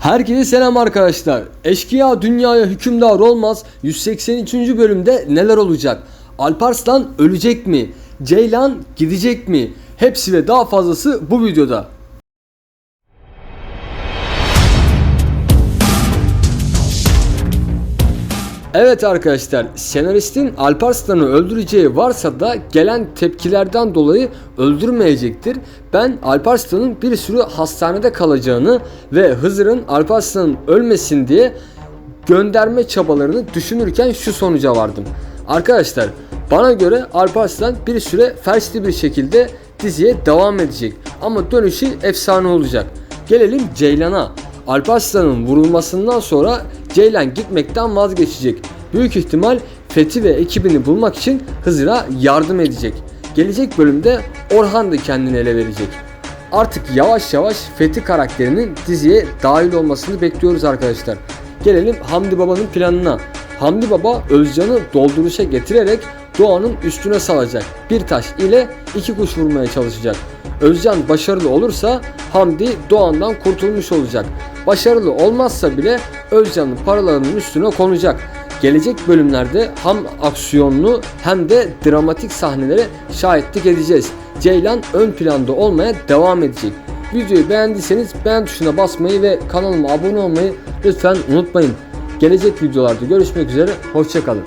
Herkese selam arkadaşlar. Eşkıya dünyaya hükümdar olmaz. 183. bölümde neler olacak? Alparslan ölecek mi? Ceylan gidecek mi? Hepsi ve daha fazlası bu videoda. Evet arkadaşlar, senaristin Alparslan'ı öldüreceği varsa da gelen tepkilerden dolayı öldürmeyecektir. Ben Alparslan'ın bir sürü hastanede kalacağını ve Hızır'ın Alparslan'ın ölmesin diye gönderme çabalarını düşünürken şu sonuca vardım. Arkadaşlar, bana göre Alparslan bir süre felçli bir şekilde diziye devam edecek ama dönüşü efsane olacak. Gelelim Ceylan'a. Alparslan'ın vurulmasından sonra Ceylan gitmekten vazgeçecek. Büyük ihtimal Fethi ve ekibini bulmak için Hızır'a yardım edecek. Gelecek bölümde Orhan da kendini ele verecek. Artık yavaş yavaş Fethi karakterinin diziye dahil olmasını bekliyoruz arkadaşlar. Gelelim Hamdi Baba'nın planına. Hamdi Baba Özcan'ı dolduruşa getirerek Doğan'ın üstüne salacak. Bir taş ile iki kuş vurmaya çalışacak. Özcan başarılı olursa Hamdi Doğan'dan kurtulmuş olacak. Başarılı olmazsa bile Özcan'ın paralarının üstüne konacak. Gelecek bölümlerde hem aksiyonlu hem de dramatik sahnelere şahitlik edeceğiz. Ceylan ön planda olmaya devam edecek. Videoyu beğendiyseniz beğen tuşuna basmayı ve kanalıma abone olmayı lütfen unutmayın. Gelecek videolarda görüşmek üzere, hoşçakalın.